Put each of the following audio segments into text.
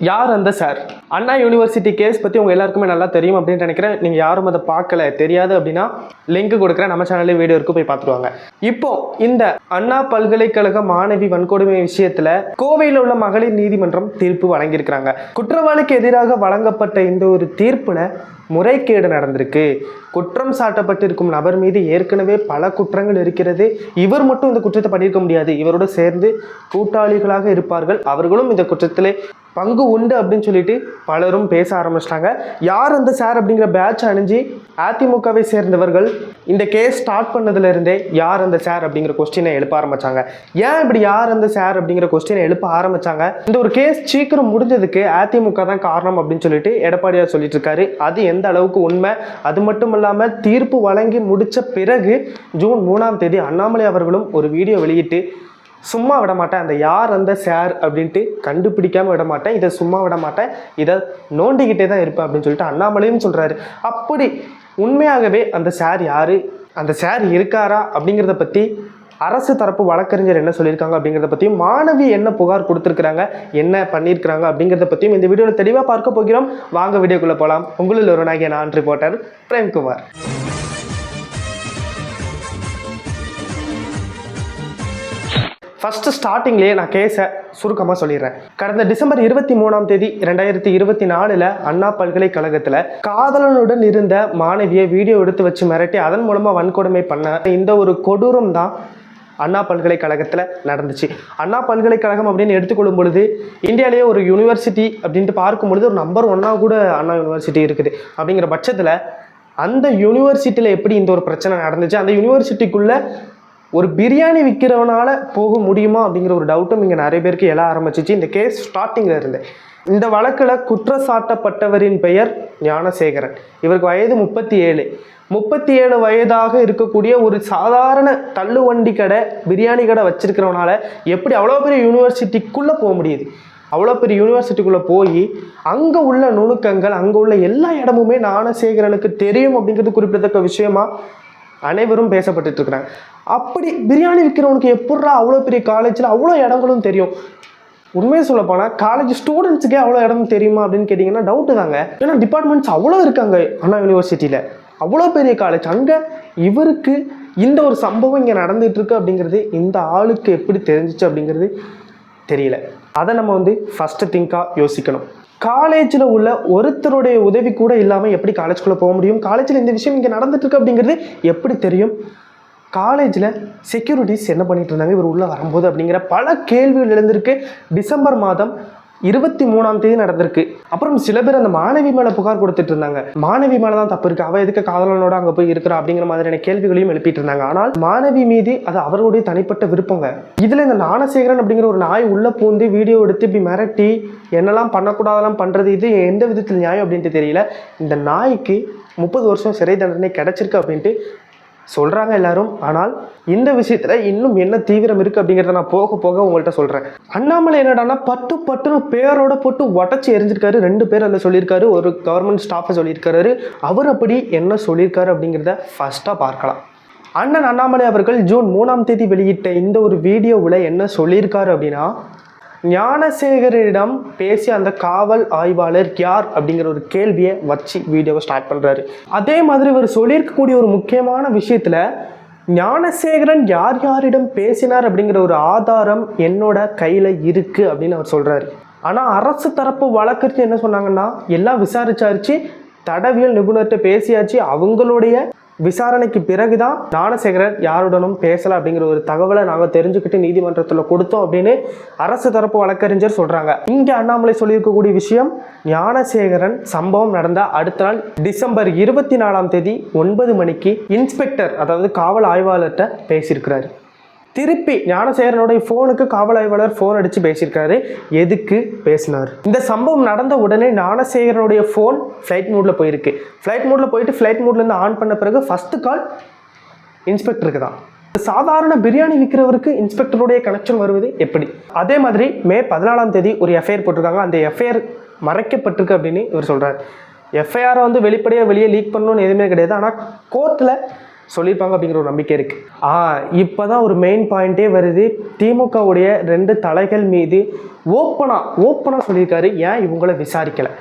யார் அந்த சார்? அண்ணா university case பற்றி உங்கள் எல்லாருக்குமே நல்லா தெரியும் அப்படின்னு நினைக்கிறேன். நீங்கள் யாரும் அதை பார்க்கல தெரியாது அப்படின்னா லிங்க் கொடுக்குறேன். நம்ம சேனல்லே வீடியோ இருக்கு போய் பார்த்துருவாங்க. இப்போ இந்த அண்ணா பல்கலைக்கழக மாணவி வன்கொடுமை விஷயத்தில் கோவையில் உள்ள மகளிர் நீதிமன்றம் தீர்ப்பு வழங்கியிருக்கிறாங்க. குற்றவாளிக்கு எதிராக வழங்கப்பட்ட இந்த ஒரு தீர்ப்பில் முறைகேடு நடந்திருக்கு. குற்றம் சாட்டப்பட்டிருக்கும் நபர் மீது ஏற்கனவே பல குற்றங்கள் இருக்கிறது. இவர் மட்டும் இந்த குற்றத்தை பண்ணியிருக்க முடியாது. இவரோடு சேர்ந்து கூட்டாளிகளாக இருப்பார்கள். அவர்களும் இந்த குற்றத்திலே பங்கு உண்டு அப்படின்னு சொல்லிட்டு பலரும் பேச ஆரம்பிச்சிட்டாங்க. யார் அந்த சார் அப்படிங்கிற பேட்ச் அணிஞ்சு அதிமுகவை சேர்ந்தவர்கள் இந்த கேஸ் ஸ்டார்ட் பண்ணதுலேருந்தே யார் அந்த சார் அப்படிங்கிற கொஸ்டினை எழுப்ப ஆரம்பிச்சாங்க. ஏன் இப்படி யார் அந்த சார் அப்படிங்கிற கொஸ்டினை எழுப்ப ஆரம்பிச்சாங்க? இந்த ஒரு கேஸ் சீக்கிரம் முடிஞ்சதுக்கு அதிமுக தான் காரணம் அப்படின்னு சொல்லிட்டு எடப்பாடியார் சொல்லிட்டு இருக்காரு. அது எந்த அளவுக்கு உண்மை? அது மட்டும் இல்லாமல் தீர்ப்பு வழங்கி முடித்த பிறகு ஜூன் மூணாம் தேதி அண்ணாமலை அவர்களும் ஒரு வீடியோ வெளியிட்டு சும்மா விட மாட்டேன். அந்த யார் அந்த சார் அப்படின்ட்டு கண்டுபிடிக்காமல் விட மாட்டேன். இதை சும்மா விட மாட்டேன். இதை நோண்டிக்கிட்டே தான் இருப்பேன் அப்படின்னு சொல்லிட்டு அண்ணாமலையும் சொல்கிறாரு அப்படி உண்மையாகவே அந்த சார் யார்? அந்த சார் இருக்காரா? அப்படிங்கிறத பற்றி அரசு தரப்பு வழக்கறிஞர் என்ன சொல்லியிருக்காங்க அப்படிங்கிறத பற்றியும் மாணவி என்ன புகார் கொடுத்துருக்குறாங்க என்ன பண்ணியிருக்கிறாங்க அப்படிங்கிறத பற்றியும் இந்த வீடியோவில் தெளிவாக பார்க்க போகிறோம். வாங்க வீடியோக்குள்ளே போகலாம் உங்களில் ஒரு நாகிய நான் ரிப்போர்ட்டர் பிரேம்குமார். ஃபஸ்ட்டு ஸ்டார்டிங்லேயே நான் கேஸை சுருக்கமாக சொல்லிடுறேன். கடந்த டிசம்பர் இருபத்தி மூணாம் தேதி ரெண்டாயிரத்தி இருபத்தி நாலில் அண்ணா பல்கலைக்கழகத்தில் காதலனுடன் இருந்த மாணவியை வீடியோ எடுத்து வச்சு மிரட்டி அதன் மூலமாக வன்கொடுமை பண்ண இந்த ஒரு கொடூரம் தான் அண்ணா பல்கலைக்கழகத்தில் நடந்துச்சு. அண்ணா பல்கலைக்கழகம் அப்படின்னு எடுத்துக்கொள்ளும் பொழுது இந்தியாவிலேயே ஒரு யூனிவர்சிட்டி அப்படின்ட்டு பார்க்கும் பொழுது ஒரு நம்பர் ஒன்னாக கூட அண்ணா யூனிவர்சிட்டி இருக்குது. அப்படிங்கிற பட்சத்தில் அந்த யூனிவர்சிட்டியில் எப்படி இந்த ஒரு பிரச்சனை நடந்துச்சு? அந்த யூனிவர்சிட்டிக்குள்ளே ஒரு பிரியாணி விற்கிறவனால போக முடியுமா அப்படிங்கிற ஒரு டவுட்டும் இங்கே நிறைய பேருக்கு எழ ஆரம்பிச்சிச்சு. இந்த கேஸ் ஸ்டார்டிங்கில் இருந்து. இந்த வழக்கில் குற்றச்சாட்டப்பட்டவரின் பெயர் ஞானசேகரன். இவருக்கு வயது முப்பத்தி ஏழு முப்பத்தி ஏழு வயதாக இருக்கக்கூடிய ஒரு சாதாரண தள்ளுவண்டி கடை பிரியாணி கடை வச்சிருக்கிறவனால எப்படி அவ்வளோ பெரிய யூனிவர்சிட்டிக்குள்ளே போக முடியுது? அவ்வளோ பெரிய யூனிவர்சிட்டிக்குள்ளே போய் அங்கே உள்ள நுணுக்கங்கள் அங்கே உள்ள எல்லா இடமுமே ஞானசேகரனுக்கு தெரியும் அப்படிங்கிறது குறிப்பிடத்தக்க விஷயமா? அனைவரும் பேசப்பட்டுட்டு இருக்கிறாங்க அப்படி பிரியாணி விற்கிறவனுக்கு எப்பட்றா அவ்வளோ பெரிய காலேஜில் அவ்வளோ இடங்களும் தெரியும்? உண்மையை சொல்ல போனால் காலேஜ் ஸ்டூடெண்ட்ஸுக்கே அவ்வளோ இடம் தெரியுமா அப்படின்னு கேட்டிங்கன்னா டவுட்டு தாங்க. ஏன்னா டிபார்ட்மெண்ட்ஸ் அவ்வளோ இருக்காங்க அண்ணா யூனிவர்சிட்டியில் அவ்வளோ பெரிய காலேஜ் அங்கே இவருக்கு இந்த ஒரு சம்பவம் இங்கே நடந்துகிட்ருக்கு அப்படிங்கிறது இந்த ஆளுக்கு எப்படி தெரிஞ்சிச்சு அப்படிங்கிறது தெரியல. அதை நம்ம வந்து ஃபஸ்ட்டு திங்காக யோசிக்கணும். காலேஜில் உள்ள ஒருத்தருடைய உதவி கூட இல்லாமல் எப்படி காலேஜ்குள்ளே போக முடியும்? காலேஜில் இந்த விஷயம் இங்கே நடந்துட்டுருக்கு அப்படிங்கிறது எப்படி தெரியும்? காலேஜில் செக்யூரிட்டிஸ் என்ன பண்ணிட்டு இருந்தாங்க? இவர் உள்ளே வரும்போது அப்படிங்கிற பல கேள்விகள் எழுந்திருக்கு. டிசம்பர் மாதம் இருபத்தி மூணாம் தேதி நடந்திருக்கு. அப்புறம் சில பேர் அந்த மாணவி மேலே புகார் கொடுத்துட்டு இருந்தாங்க. மாணவி மேலே தான் தப்பு இருக்கு. அவ எதுக்கு காதலனோட அங்கே போய் இருக்கிறா அப்படிங்கிற மாதிரியான கேள்விகளையும் எழுப்பிட்டு இருந்தாங்க. ஆனால் மாணவி மீது அது அவருடைய தனிப்பட்ட விருப்பங்க. இதில் இந்த ஞானசேகரன் அப்படிங்கிற ஒரு நாய் உள்ள பூந்து வீடியோ எடுத்து இப்படி மிரட்டி என்னெல்லாம் பண்ணக்கூடாதெல்லாம் பண்ணுறது இது எந்த விதத்தில் நியாயம் அப்படின்ட்டு தெரியல. இந்த நாய்க்கு முப்பது வருஷம் சிறை தண்டனை கிடைச்சிருக்கு அப்படின்ட்டு சொல்கிறாங்க எல்லாரும். ஆனால் இந்த விஷயத்தில் இன்னும் என்ன தீவிரம் இருக்குது அப்படிங்கிறத நான் போக போக உங்கள்கிட்ட சொல்கிறேன் அண்ணாமலை என்னடான்னா பட்டு பட்டுன்னு பேரோட போட்டு உடச்சி எரிஞ்சிருக்காரு. ரெண்டு பேர் அதில் சொல்லியிருக்காரு. ஒரு கவர்மெண்ட் ஸ்டாஃபை சொல்லியிருக்காரு. அவர் அப்படி என்ன சொல்லியிருக்காரு அப்படிங்கிறத ஃபஸ்ட்டாக பார்க்கலாம். அண்ணன் அண்ணாமலை அவர்கள் ஜூன் மூணாம் தேதி வெளியிட்ட இந்த ஒரு வீடியோவில் என்ன சொல்லியிருக்காரு அப்படின்னா ஞானசேகரிடம் பேசிய அந்த காவல் ஆய்வாளர் யார் அப்படிங்கிற ஒரு கேள்வியை வச்சு வீடியோவை ஸ்டார்ட் பண்ணுறாரு அதே மாதிரி இவர் சொல்லியிருக்கக்கூடிய ஒரு முக்கியமான விஷயத்தில் ஞானசேகரன் யார் யாரிடம் பேசினார் அப்படிங்கிற ஒரு ஆதாரம் என்னோட கையில் இருக்குது அப்படின்னு அவர் சொல்கிறாரு ஆனால் அரசு தரப்பு வழக்கறிஞர் என்ன சொன்னாங்கன்னா எல்லாம் விசாரிச்சாருச்சு தடவியல் நிபுணர்கிட்ட பேசியாச்சு அவங்களுடைய விசாரணைக்கு பிறகுதான் ஞானசேகரன் யாருடனும் பேசல அப்படிங்கிற ஒரு தகவலை நாங்கள் தெரிஞ்சுக்கிட்டு நீதிமன்றத்தில் கொடுத்தோம் அப்படின்னு அரசு தரப்பு வழக்கறிஞர் சொல்றாங்க. இங்க அண்ணாமலை சொல்லியிருக்கக்கூடிய விஷயம் ஞானசேகரன் சம்பவம் நடந்த அடுத்த நாள் டிசம்பர் இருபத்தி நாலாம் தேதி ஒன்பது மணிக்கு இன்ஸ்பெக்டர் அதாவது காவல் ஆய்வாளர்கிட்ட பேசியிருக்கிறாரு. திருப்பி ஞானசேகரனுடைய ஃபோனுக்கு காவல் ஆய்வாளர் ஃபோன் அடித்து பேசியிருக்காரு. எதுக்கு பேசினார்? இந்த சம்பவம் நடந்த உடனே ஞானசேகரனுடைய ஃபோன் ஃப்ளைட் மூடில் போயிருக்கு. ஃப்ளைட் மூடில் போயிட்டு ஃப்ளைட் மூட்லேருந்து ஆன் பண்ண பிறகு ஃபஸ்ட்டு கால் இன்ஸ்பெக்டருக்கு தான். சாதாரண பிரியாணி விற்கிறவருக்கு இன்ஸ்பெக்டருடைய கனெக்ஷன் வருவது எப்படி? அதே மாதிரி மே பதினாலாம் தேதி ஒரு எஃப்ஐஆர் போட்டிருக்காங்க. அந்த எஃப்ஐஆர் மறைக்கப்பட்டிருக்கு அப்படின்னு இவர் சொல்கிறார் எஃப்ஐஆரை வந்து வெளிப்படையாக வெளியே லீக் பண்ணணும்னு எதுவுமே கிடையாது. ஆனால் கோர்ட்டில் சொல்லியிருப்பாங்க அப்படிங்கிற ஒரு நம்பிக்கை இருக்குது ஆ இப்போ தான் ஒரு மெயின் பாயிண்டே வருது. திமுகவுடைய ரெண்டு தலைகள் மீது ஓப்பனாக ஓப்பனாக சொல்லியிருக்காரு. ஏன் இவங்கள விசாரிக்கலை?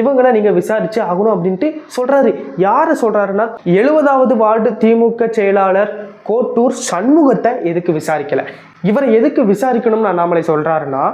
இவங்களை நீங்கள் விசாரிச்சு ஆகணும் அப்படின்ட்டு சொல்கிறாரு யார் சொல்கிறாருன்னா எழுபதாவது வார்டு திமுக செயலாளர் கோட்டூர் சண்முகத்தை எதுக்கு விசாரிக்கலை? இவரை எதுக்கு விசாரிக்கணும்னு அண்ணாமலை சொல்கிறாருன்னா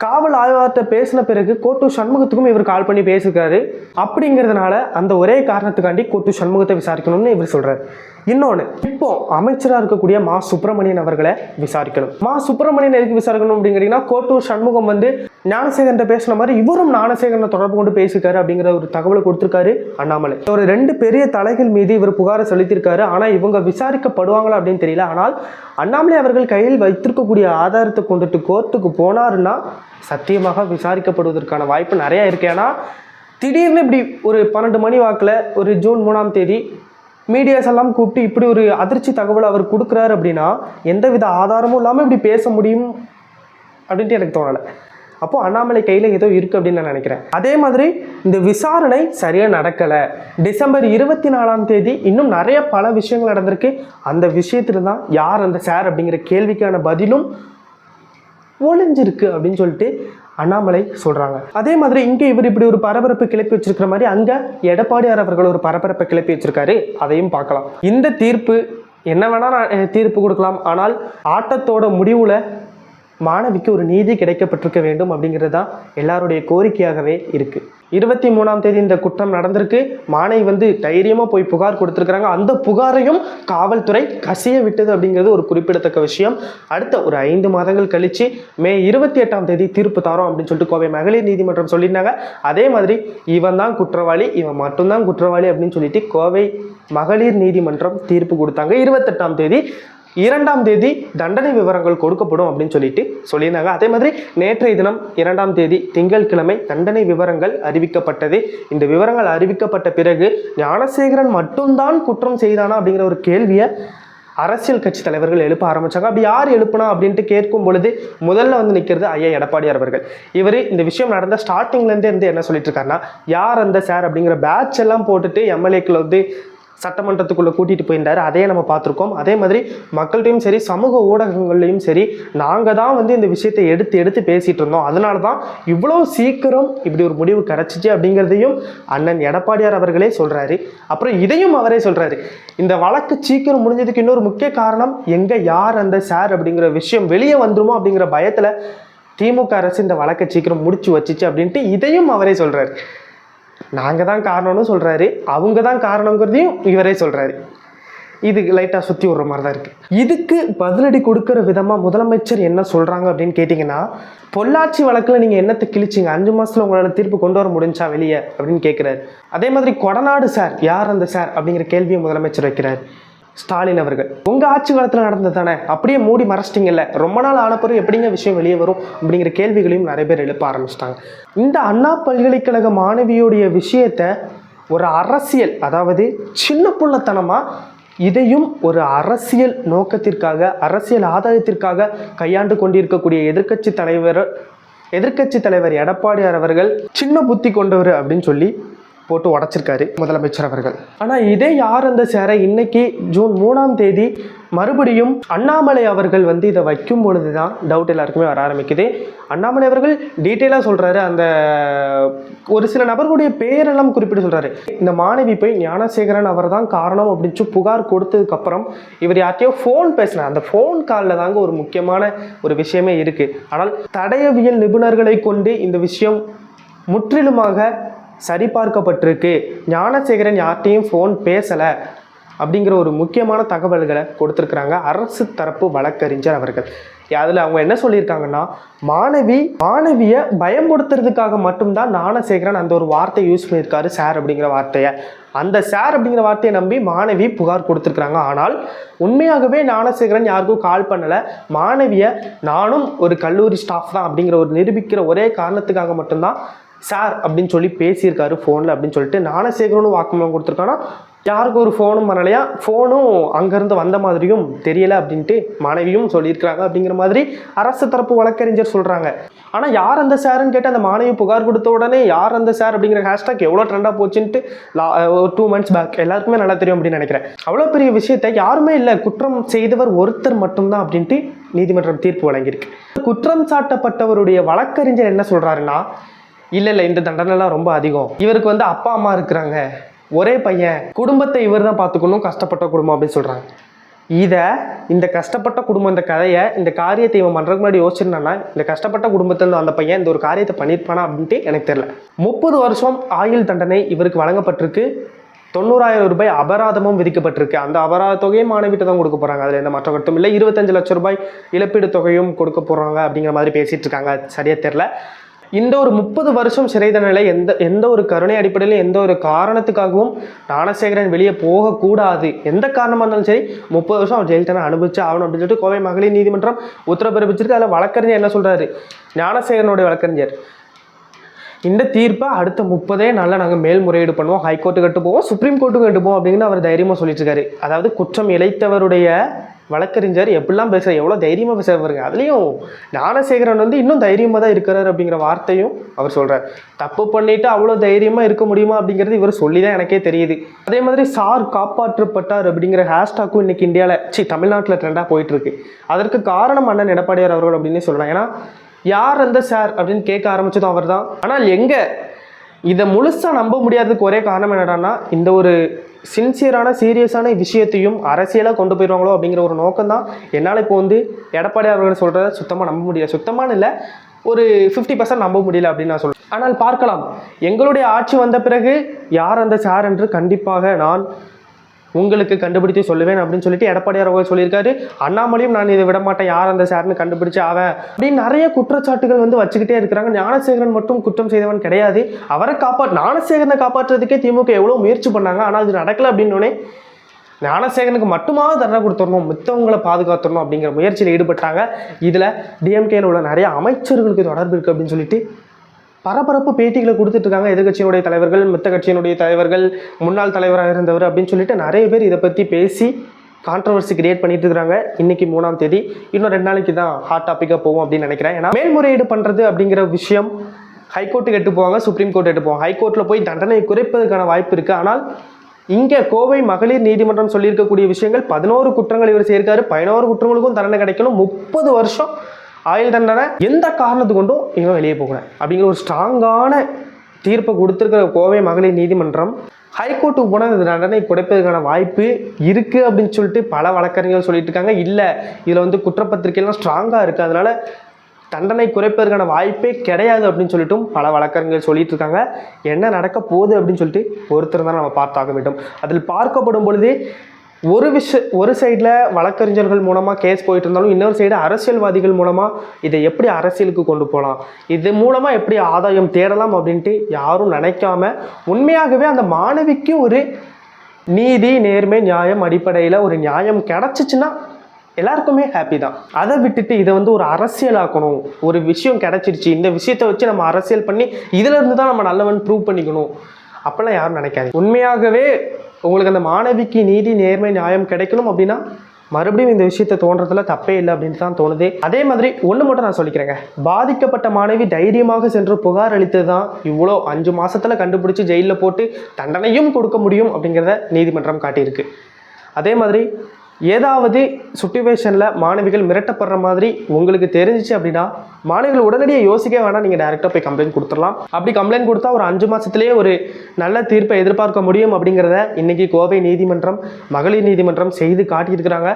காவல் ஆய்வார்கிட்ட பேசின பிறகு கோட்டு சண்முகத்துக்கும் இவர் கால் பண்ணி பேசிருக்காரு அப்படிங்கிறதுனால அந்த ஒரே காரணத்துக்காண்டி கோட்டு சண்முகத்தை விசாரிக்கணும்னு இவர் சொல்கிறார் இன்னொன்று இப்போ அமைச்சராக இருக்கக்கூடிய மா சுப்பிரமணியன் அவர்களை விசாரிக்கணும். மா சுப்பிரமணியன் எதுக்கு விசாரிக்கணும் அப்படிங்கிறீங்கன்னா கோட்டூர் சண்முகம் வந்து ஞானசேகரன் பேசின மாதிரி இவரும் ஞானசேகரனை தொடர்பு கொண்டு பேசியிருக்காரு அப்படிங்கிற ஒரு தகவலை கொடுத்திருக்காரு அண்ணாமலை. ஒரு ரெண்டு பெரிய தலைகள் மீது இவர் புகாரை செலுத்தியிருக்காரு. ஆனால் இவங்க விசாரிக்கப்படுவாங்களா அப்படின்னு தெரியல. ஆனால் அண்ணாமலை அவர்கள் கையில் வைத்திருக்கக்கூடிய ஆதாரத்தை கொண்டுட்டு கோர்ட்டுக்கு போனாருன்னா சத்தியமாக விசாரிக்கப்படுவதற்கான வாய்ப்பு நிறையா இருக்கு. ஏன்னா திடீர்னு இப்படி ஒரு பன்னெண்டு மணி வாக்கில் ஒரு ஜூன் மூணாம் தேதி மீடியாஸ் எல்லாம் கூப்பிட்டு இப்படி ஒரு அதிர்ச்சி தகவல் அவர் கொடுக்குறாரு அப்படின்னா எந்தவித ஆதாரமும் இல்லாமல் இப்படி பேச முடியும் அப்படின்ட்டு எனக்கு தோணலை. அப்போது அண்ணாமலை கையில் ஏதோ இருக்குது அப்படின்னு நான் நினைக்கிறேன். அதே மாதிரி இந்த விசாரணை சரியாக நடக்கலை. டிசம்பர் இருபத்தி நாலாம் தேதி இன்னும் நிறைய பல விஷயங்கள் நடந்திருக்கு. அந்த விஷயத்தில் தான் யார் அந்த சார் அப்படிங்கிற கேள்விக்கான பதிலும் ஒளிஞ்சிருக்கு அப்படின்னு சொல்லிட்டு அண்ணாமலை சொல்கிறாங்க அதே மாதிரி இங்கே இவர் இப்படி ஒரு பரபரப்பு கிளப்பி வச்சிருக்கிற மாதிரி அங்கே எடப்பாடியார் அவர்கள் ஒரு பரபரப்பை கிளப்பி வச்சிருக்காரு. அதையும் பார்க்கலாம். இந்த தீர்ப்பு என்ன வேணால் தீர்ப்பு கொடுக்கலாம். ஆனால் ஆட்டத்தோட முடிவில் மாணவிக்கு ஒரு நீதி கிடைக்கப்பட்டிருக்க வேண்டும் அப்படிங்கிறது தான் எல்லாருடைய கோரிக்கையாகவே இருக்கு. இருபத்தி மூணாம் தேதி இந்த குற்றம் நடந்திருக்கு. மாணவி வந்து தைரியமா போய் புகார் கொடுத்துருக்குறாங்க. அந்த புகாரையும் காவல்துறை கசிய விட்டது அப்படிங்கிறது ஒரு குறிப்பிடத்தக்க விஷயம். அடுத்த ஒரு ஐந்து மாதங்கள் கழிச்சு மே இருபத்தி எட்டாம் தேதி தீர்ப்பு தரோம் அப்படின்னு சொல்லிட்டு கோவை மகளிர் நீதிமன்றம் சொல்லியிருந்தாங்க. அதே மாதிரி இவன் தான் குற்றவாளி இவன் மட்டும்தான் குற்றவாளி அப்படின்னு சொல்லிட்டு கோவை மகளிர் நீதிமன்றம் தீர்ப்பு கொடுத்தாங்க. இருபத்தெட்டாம் தேதி இரண்டாம் தேதி தண்டனை விவரங்கள் கொடுக்கப்படும் அப்படின்னு சொல்லிட்டு சொல்லியிருந்தாங்க. அதே மாதிரி நேற்றைய தினம் இரண்டாம் தேதி திங்கட்கிழமை தண்டனை விவரங்கள் அறிவிக்கப்பட்டது. இந்த விவரங்கள் அறிவிக்கப்பட்ட பிறகு ஞானசேகரன் மட்டும்தான் குற்றம் செய்தானா அப்படிங்கிற ஒரு கேள்வியை அரசியல் கட்சி தலைவர்கள் எழுப்ப ஆரம்பிச்சாங்க. அப்படி யார் எழுப்புனா அப்படின்ட்டு கேட்கும் பொழுது முதல்ல வந்து நிற்கிறது ஐயா எடப்பாடியார் அவர்கள். இவர் இந்த விஷயம் நடந்த ஸ்டார்டிங்லேருந்தே இருந்து என்ன சொல்லிட்டு இருக்காருன்னா யார் அந்த சார் அப்படிங்கிற பேட்ச் எல்லாம் போட்டுட்டு எம்எல்ஏக்கள் வந்து சட்டமன்றத்துக்குள்ளே கூட்டிகிட்டு போயிருந்தாரு. அதையே நம்ம பார்த்துருக்கோம். அதே மாதிரி மக்கள்கிட்டையும் சரி சமூக ஊடகங்கள்லையும் சரி நாங்கள் தான் வந்து இந்த விஷயத்தை எடுத்து எடுத்து பேசிகிட்டு இருந்தோம். அதனால தான் இவ்வளோ சீக்கிரம் இப்படி ஒரு முடிவு கிடச்சிச்சு அப்படிங்கிறதையும் அண்ணன் எடப்பாடியார் அவர்களே சொல்கிறாரு அப்புறம் இதையும் அவரே சொல்கிறாரு இந்த வழக்கு சீக்கிரம் முடிஞ்சதுக்கு இன்னொரு முக்கிய காரணம் எங்கே யார் அந்த சார் அப்படிங்கிற விஷயம் வெளியே வந்துருமோ அப்படிங்கிற பயத்தில் திமுக அரசு இந்த வழக்கை சீக்கிரம் முடிச்சு வச்சுச்சு அப்படின்ட்டு இதையும் அவரே சொல்கிறாரு நாங்கள் தான் காரணம்னு சொல்கிறாரு அவங்க தான் காரணங்கிறதையும் இவரே சொல்கிறாரு இது லைட்டாக சுற்றி விடுற மாதிரி தான் இருக்குது இதுக்கு பதிலடி கொடுக்குற விதமாக முதலமைச்சர் என்ன சொல்கிறாங்க அப்படின்னு கேட்டிங்கன்னா பொள்ளாச்சி வழக்கில் நீங்கள் என்னத்தை கிழிச்சிங்க? அஞ்சு மாதத்தில் உங்களால் தீர்ப்பு கொண்டு வர முடிஞ்சா வெளியே? அப்படின்னு கேட்குறாரு அதே மாதிரி கொடநாடு சார் யார் அந்த சார் அப்படிங்கிற கேள்வியை முதலமைச்சர் வைக்கிறார். ஸ்டாலின் அவர்கள். உங்க ஆட்சி காலத்தில் நடந்தது தானே? அப்படியே மூடி மறைச்சிட்டிங்கல்ல. ரொம்ப நாள் ஆனப்பறம் எப்படிங்க விஷயம் வெளியே வரும்? அப்படிங்கிற கேள்விகளையும் நிறைய பேர் எழுப்ப ஆரம்பிச்சிட்டாங்க. இந்த அண்ணா பல்கலைக்கழக மாணவியுடைய விஷயத்த ஒரு அரசியல் அதாவது சின்ன புள்ளத்தனமா இதையும் ஒரு அரசியல் நோக்கத்திற்காக அரசியல் ஆதாயத்திற்காக கையாண்டு கொண்டிருக்கக்கூடிய எதிர்க்கட்சி தலைவர் எதிர்க்கட்சி தலைவர் எடப்பாடியார் அவர்கள் சின்ன புத்தி கொண்டவர் அப்படின்னு சொல்லி போட்டு உடைச்சிருக்காரு முதலமைச்சர் அவர்கள். ஆனால் இதே யார் அந்த சேரை? இன்னைக்கு ஜூன் மூணாம் தேதி மறுபடியும் அண்ணாமலை அவர்கள் வந்து இதை வைக்கும் பொழுது தான் டவுட் எல்லாருக்குமே வர ஆரம்பிக்குது. அண்ணாமலை அவர்கள் டீட்டெயிலாக சொல்கிறாரு அந்த ஒரு சில நபர்களுடைய பேரெல்லாம் குறிப்பிட்டு சொல்கிறாரு இந்த மாணவி போய் ஞானசேகரன் அவர் தான் காரணம் அப்படின்னு சொல்லி புகார் கொடுத்ததுக்கப்புறம் இவர் யார்ட்டையோ ஃபோன் பேசினார். அந்த ஃபோன் காலில் தாங்க ஒரு முக்கியமான ஒரு விஷயமே இருக்குது ஆனால் தடயவியல் நிபுணர்களை கொண்டு இந்த விஷயம் முற்றிலுமாக சரிபார்க்கப்பட்டிருக்கு. ஞானசேகரன் யார்கிட்டையும் ஃபோன் பேசலை அப்படிங்கிற ஒரு முக்கியமான தகவல்களை கொடுத்துருக்குறாங்க அரசு தரப்பு வழக்கறிஞர் அவர்கள். அதில் அவங்க என்ன சொல்லியிருக்காங்கன்னா மாணவி மாணவியை பயன்படுத்துறதுக்காக மட்டும்தான் ஞானசேகரன் அந்த ஒரு வார்த்தையை யூஸ் பண்ணியிருக்காரு சார் அப்படிங்கிற வார்த்தையை. அந்த சார் அப்படிங்கிற வார்த்தையை நம்பி மாணவி புகார் கொடுத்துருக்குறாங்க. ஆனால் உண்மையாகவே ஞானசேகரன் யாருக்கும் கால் பண்ணலை. மாணவியை நானும் ஒரு கல்லூரி ஸ்டாஃப் தான் அப்படிங்கிற ஒரு நிரூபிக்கிற ஒரே காரணத்துக்காக மட்டும்தான் சார் அப்படின்னு சொல்லி பேசியிருக்காரு ஃபோனில் அப்படின்னு சொல்லிட்டு ஞானசேகரனும் வாக்குமூலம் கொடுத்துருக்கானா? யாருக்கும் ஒரு ஃபோனும் பண்ணலையா ஃபோனும் அங்கேருந்து வந்த மாதிரியும் தெரியலை அப்படின்ட்டு மனைவியும் சொல்லியிருக்கிறாங்க அப்படிங்கிற மாதிரி அரசு தரப்பு வழக்கறிஞர் சொல்கிறாங்க ஆனால் யார் அந்த சாருன்னு கேட்டு அந்த மாணவி புகார் கொடுத்த உடனே யார் அந்த சார் அப்படிங்கிற ஹேஷ்டாக் எவ்வளோ ட்ரெண்டாக போச்சுன்ட்டு லா- ஒரு டூ மந்த்ஸ் பேக் எல்லாருக்குமே நல்லா தெரியும் அப்படின்னு நினைக்கிறேன். அவ்வளோ பெரிய விஷயத்தை யாருமே இல்லை. குற்றம் செய்தவர் ஒருத்தர் மட்டும்தான் அப்படின்ட்டு நீதிமன்றம் தீர்ப்பு வழங்கியிருக்கு. குற்றம் சாட்டப்பட்டவருடைய வழக்கறிஞர் என்ன சொல்கிறாருன்னா இல்லை இல்லை இந்த தண்டனைலாம் ரொம்ப அதிகம். இவருக்கு வந்து அப்பா அம்மா இருக்கிறாங்க. ஒரே பையன். குடும்பத்தை இவர் தான் பார்த்துக்கணும் கஷ்டப்பட்ட குடும்பம் அப்படின்னு சொல்கிறாங்க இதை இந்த கஷ்டப்பட்ட குடும்பம் இந்த கதையை இந்த காரியத்தை இவன் பண்ணுறதுக்கு முன்னாடி யோசிச்சிருந்தானா இந்த கஷ்டப்பட்ட குடும்பத்தில் அந்த பையன் இந்த ஒரு காரியத்தை பண்ணியிருப்பானா அப்படின்ட்டு எனக்கு தெரில முப்பது வருஷம் ஆயுள் தண்டனை இவருக்கு வழங்கப்பட்டிருக்கு. தொண்ணூறாயிரம் ரூபாய் அபராதமும் விதிக்கப்பட்டிருக்கு. அந்த அபராத தொகையை மாணவிட்டு தான் கொடுக்க போகிறாங்க அதில் எந்த மற்ற கட்டும் இல்லை. இருபத்தஞ்சு லட்சம் ரூபாய் இழப்பீடு தொகையும் கொடுக்க போகிறாங்க அப்படிங்கிற மாதிரி பேசிகிட்டு இருக்காங்க. அது தெரில இந்த ஒரு முப்பது வருஷம் சிறை தண்டனை எந்த எந்த ஒரு கருணை அடிப்படையில் எந்த ஒரு காரணத்துக்காகவும் ஞானசேகரன் வெளியே போகக்கூடாது. எந்த காரணமாக இருந்தாலும் சரி முப்பது வருஷம் அவர் ஜெயில் தண்டனை அனுபவிச்சு ஆகணும் அப்படின்னு சொல்லிட்டு கோவை மகளிர் நீதிமன்றம் உத்தரவு பிறப்பிச்சிருக்கு. அதில் வழக்கறிஞர் என்ன சொல்கிறாரு ஞானசேகரனுடைய வழக்கறிஞர். இந்த தீர்ப்பை அடுத்த முப்பதே நாளில் நாங்கள் மேல்முறையீடு பண்ணுவோம் ஹைகோர்ட்டு கட்டு போவோம் சுப்ரீம் கோர்ட்டுக்கு கட்டுப்போம் அப்படின்னு அவர் தைரியமாக சொல்லிட்டு இருக்காரு. அதாவது குற்றம் இழைத்தவருடைய வழக்கறிஞர் எப்படிலாம் பேசுகிற எவ்வளோ தைரியமாக பேசுறவருங்க அதுலேயும் ஞானசேகரன் வந்து இன்னும் தைரியமாக தான் இருக்கிறார் அப்படிங்கிற வார்த்தையும் அவர் சொல்கிறார் தப்பு பண்ணிட்டு அவ்வளோ தைரியமாக இருக்க முடியுமா அப்படிங்கிறது இவர் சொல்லி தான் எனக்கே தெரியுது. அதே மாதிரி சார் காப்பாற்றப்பட்டார் அப்படிங்கிற ஹேஷ்டாக்கும் இன்றைக்கி இந்தியாவில் சி தமிழ்நாட்டில் ட்ரெண்டாக போயிட்டுருக்கு. அதற்கு காரணம் அண்ணன் எடப்பாடியார் அவர்கள் அப்படின்னு சொல்லலாம். ஏன்னா யார் அந்த சார் அப்படின்னு கேட்க ஆரம்பிச்சதும் அவர் தான் ஆனால் எங்கே? இதை முழுசாக நம்ப முடியாததுக்கு ஒரே காரணம் என்னடான்னா இந்த ஒரு சின்சியரான சீரியஸான விஷயத்தையும் அரசியலாக கொண்டு போயிடுவாங்களோ அப்படிங்கிற ஒரு நோக்கம் தான் என்னால் இப்போ வந்து எடப்பாடி அவர்கள் சொல்கிறத சுத்தமாக நம்ப முடியல சுத்தமான இல்லை ஒரு ஃபிஃப்டி பர்சன்ட் நம்ப முடியல அப்படின்னு நான் சொல்கிறேன் ஆனால் பார்க்கலாம். எங்களுடைய ஆட்சி வந்த பிறகு யார் அந்த சார் என்று கண்டிப்பாக நான் உங்களுக்கு கண்டுபிடித்து சொல்லுவேன் அப்படின்னு சொல்லிட்டு எடப்பாடியார் அவர்கள் சொல்லியிருக்காரு. அண்ணாமலையும் நான் இதை விட மாட்டேன் யார் அந்த சார்னு கண்டுபிடிச்சு அவன் அப்படின்னு நிறைய குற்றச்சாட்டுகள் வந்து வச்சுக்கிட்டே இருக்கிறாங்க. ஞானசேகரன் மட்டும் குற்றம் செய்தவன் கிடையாது. அவரை காப்பா ஞானசேகரனை காப்பாற்றுறதுக்கே திமுக எவ்வளோ முயற்சி பண்ணாங்க. ஆனால் அது நடக்கல அப்படின்னோடனே ஞானசேகரனுக்கு மட்டுமாவது தண்டனை கொடுத்துடணும். மித்தவங்களை பாதுகாத்துடணும் அப்படிங்கிற முயற்சியில் ஈடுபட்டாங்க. இதில் டிஎம்கேயில் உள்ள நிறைய அமைச்சர்களுக்கு தொடர்பு இருக்குது அப்படின்னு சொல்லிட்டு பரபரப்பு பேட்டிகளை கொடுத்துட்டு இருக்காங்க எதிர்கட்சியினுடைய தலைவர்கள் மித்த கட்சியினுடைய தலைவர்கள் முன்னாள் தலைவராக இருந்தவர் அப்படின்னு சொல்லிட்டு நிறைய பேர் இதை பற்றி பேசி கான்ட்ரவர்சி கிரியேட் பண்ணிட்டு இருக்காங்க இன்னைக்கு மூணாம் தேதி. இன்னும் ரெண்டு நாளைக்கு தான் ஹாட் டாப்பிக்காக போகும் அப்படின்னு நினைக்கிறேன். ஏன்னா மேல்முறையீடு பண்ணுறது அப்படிங்கிற விஷயம் ஹைகோர்ட்டுக்கு எட்டு போவாங்க சுப்ரீம் கோர்ட் எட்டு போவாங்க. ஹைகோர்ட்டில் போய் தண்டனை குறைப்பதற்கான வாய்ப்பு இருக்குது ஆனால் இங்கே கோவை மகளிர் நீதிமன்றம் சொல்லியிருக்கக்கூடிய விஷயங்கள் பதினோரு குற்றங்கள் இவர் செய்யிருக்காரு பதினோரு குற்றங்களுக்கும் தண்டனை கிடைக்கணும். முப்பது வருஷம் ஆயுள் தண்டனை எந்த காரணத்து கொண்டும் இவன் வெளியே போகணும் அப்படிங்கிற ஒரு ஸ்ட்ராங்கான தீர்ப்பை கொடுத்துருக்கிற கோவை மகளிர் நீதிமன்றம் ஹைகோர்ட்டுக்கு போனால் இந்த தண்டனை குறைப்பதற்கான வாய்ப்பு இருக்குது அப்படின்னு சொல்லிட்டு பல வழக்கறிஞர்கள் சொல்லிட்டு இருக்காங்க. இல்லை இதில் வந்து குற்றப்பத்திரிகைலாம் ஸ்ட்ராங்காக இருக்குது அதனால் தண்டனை குறைப்பதற்கான வாய்ப்பே கிடையாது அப்படின்னு சொல்லிட்டும் பல வழக்கறிஞர்கள் சொல்லிட்டு இருக்காங்க. என்ன நடக்க போகுது அப்படின்னு சொல்லிட்டு ஒருத்தர் தான் நம்ம பார்த்தாக வேண்டும். அதில் பார்க்கப்படும் பொழுது ஒரு விஷ ஒரு சைடில் வழக்கறிஞர்கள் மூலமாக கேஸ் போயிட்டு இருந்தாலும் இன்னொரு சைடு அரசியல்வாதிகள் மூலமாக இதை எப்படி அரசியலுக்கு கொண்டு போகலாம் இது மூலமாக எப்படி ஆதாயம் தேடலாம் அப்படின்ட்டு யாரும் நினைக்காம உண்மையாகவே அந்த மாணவிக்கு ஒரு நீதி நேர்மை நியாயம் அடிப்படையில் ஒரு நியாயம் கிடச்சிச்சின்னா எல்லாருக்குமே ஹாப்பி தான். அதை விட்டுட்டு இதை வந்து ஒரு அரசியலாக்கணும். ஒரு விஷயம் கிடச்சிருச்சு. இந்த விஷயத்தை வச்சு நம்ம அரசியல் பண்ணி இதுலேருந்து தான் நம்ம நல்லவன் ப்ரூவ் பண்ணிக்கணும். அப்போல்லாம் யாரும் நினைக்காது உண்மையாகவே உங்களுக்கு அந்த மாணவிக்கு நீதி நேர்மை நியாயம் கிடைக்கணும் அப்படின்னா மறுபடியும் இந்த விஷயத்தை தோன்றதுல தப்பே இல்லை அப்படின்னு தான் தோணுது. அதே மாதிரி ஒன்று மட்டும் நான் சொல்லிக்கிறேங்க. பாதிக்கப்பட்ட மாணவி தைரியமாக சென்று புகார் அளித்தது தான் இவ்வளோ அஞ்சு மாதத்தில் கண்டுபிடிச்சி ஜெயிலில் போட்டு தண்டனையும் கொடுக்க முடியும் அப்படிங்கிறத நீதிமன்றம் காட்டியிருக்கு. அதே மாதிரி ஏதாவது சுச்சுவேஷனில் மாணவிகள் மிரட்டப்படுற மாதிரி உங்களுக்கு தெரிஞ்சிச்சு அப்படின்னா மாணவிகள் உடனடியாக யோசிக்க வேணாம். நீங்கள் டேரெக்டாக போய் கம்ப்ளைண்ட் கொடுத்துடலாம். அப்படி கம்ப்ளைண்ட் கொடுத்தா ஒரு அஞ்சு மாதத்துலேயே ஒரு நல்ல தீர்ப்பை எதிர்பார்க்க முடியும் அப்படிங்கிறத இன்றைக்கி கோவை நீதிமன்றம் மகளிர் நீதிமன்றம் செய்து காட்டியிருக்கிறாங்க.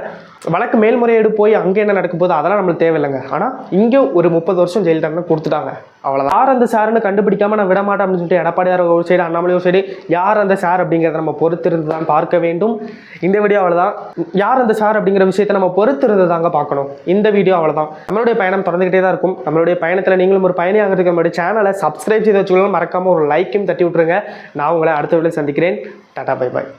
வழக்கு மேல்முறையீடு போய் அங்கே என்ன நடக்கும் போது அதெல்லாம் நம்மளுக்கு தேவையில்லைங்க. ஆனால் இங்கே ஒரு முப்பது வருஷம் ஜெயில் தண்டனை கொடுத்துட்டாங்க. அவ்வளோதான் யார் அந்த சாருன்னு கண்டுபிடிக்காம நான் விடமாட்டேன் அப்படின்னு சொல்லிட்டு எடப்பாடியார் ஒரு சைடு அண்ணாமலை ஒரு சைடு யார் அந்த சார் அப்படிங்கிறத நம்ம பொறுத்திருந்து தான் பார்க்க வேண்டும். இந்த வீடியோ அவ்வளோதான் யார் அந்த சார் அப்படிங்கிற விஷயத்தை நம்ம பொறுத்திருந்து தாங்க பார்க்கணும். இந்த வீடியோ அவ்வளோதான் நம்மளுடைய பயணம் தொடர்ந்துகிட்டே தான் இருக்கும். நம்மளுடைய பயணத்தில் நீங்களும் ஒரு பயணி ஆகிறதுக்கு நம்மளுடைய சேனலை சப்ஸ்கிரைப் செய்து வச்சுக்கலாம் மறக்காமல் ஒரு லைக்கும் தட்டி விட்டுருங்க. நான் உங்களை அடுத்த வீடியோ சந்திக்கிறேன். Tata bye bye